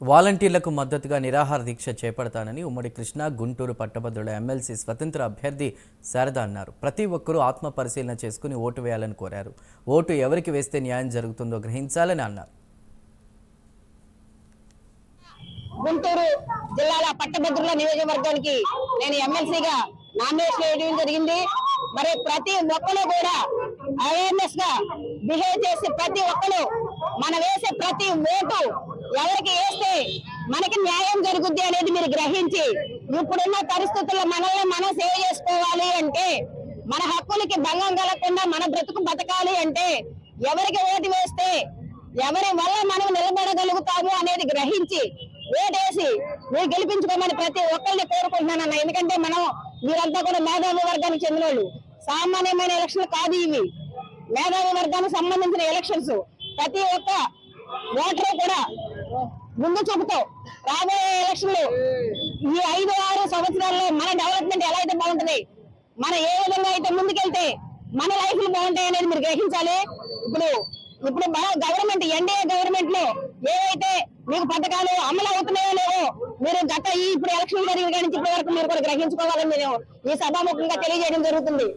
వాలంటీర్లకు మద్దతుగా నిరాహార దీక్ష చేపడతానని ఉమ్మడి కృష్ణ గుంటూరు పట్టభద్రుల ఎమ్మెల్సీ స్వతంత్ర అభ్యర్థి శారద అన్నారు. ప్రతి ఒక్కరూ ఆత్మ పరిశీలన చేసుకుని ఓటు వేయాలని కోరారు. ఓటు ఎవరికి వేస్తే న్యాయం జరుగుతుందో గ్రహించాలని అన్నారు. గుంటూరు జిల్లాల పట్టభద్రుల నియోజకవర్గానికి నేను ఎమ్మెల్సీగా నామినేషన్ వేయడం జరిగింది. మరి ప్రతి ఒక్కరు కూడా అవేర్నెస్గా బిహేవ్ చేసి ప్రతి ఒక్కరు మన వేసే ప్రతి ఓటు ఎవరికి వేస్తే మనకి న్యాయం జరుగుద్ది అనేది మీరు గ్రహించి ఇప్పుడున్న పరిస్థితుల్లో మనల్ని మనం సేవ్ చేసుకోవాలి అంటే మన హక్కులకి భంగం కలగకుండా మన బ్రతుకు బతకాలి అంటే ఎవరికి ఓటు వేస్తే ఎవరి వల్ల మనం నిలబడగలుగుతాము అనేది గ్రహించి ఓటేసి మీరు గెలిపించుకోమని ప్రతి ఒక్కరిని కోరుకుంటున్నాను అన్న ఎందుకంటే మనం మీరంతా కూడా మేధావి వర్గానికి చెందిన వాళ్ళు సామాన్యమైన ఎలక్షన్ కాదు ఇవి. మేధావి వర్గానికి సంబంధించిన ఎలక్షన్స్. ప్రతి ఒక్క ఓటరు కూడా ముందు చూపుతో రాబోయే ఎలక్షన్లు ఈ ఐదు ఆరు సంవత్సరాల్లో మన డెవలప్మెంట్ ఎలా అయితే బాగుంటుంది మన ఏ విధంగా అయితే ముందుకెళ్తే మన లైఫ్ బాగుంటాయి అనేది మీరు గ్రహించాలి. ఇప్పుడు ఇప్పుడు గవర్నమెంట్ ఎన్డీఏ గవర్నమెంట్లో ఏవైతే మీకు పథకాలు అమలు అవుతున్నాయో లేవో మీరు గత ఈ ఇప్పుడు ఎలక్షన్ జరిగిన నుంచి ఇప్పటి వరకు మీరు కూడా గ్రహించుకోవాలని నేను ఈ సభాముఖంగా తెలియజేయడం జరుగుతుంది.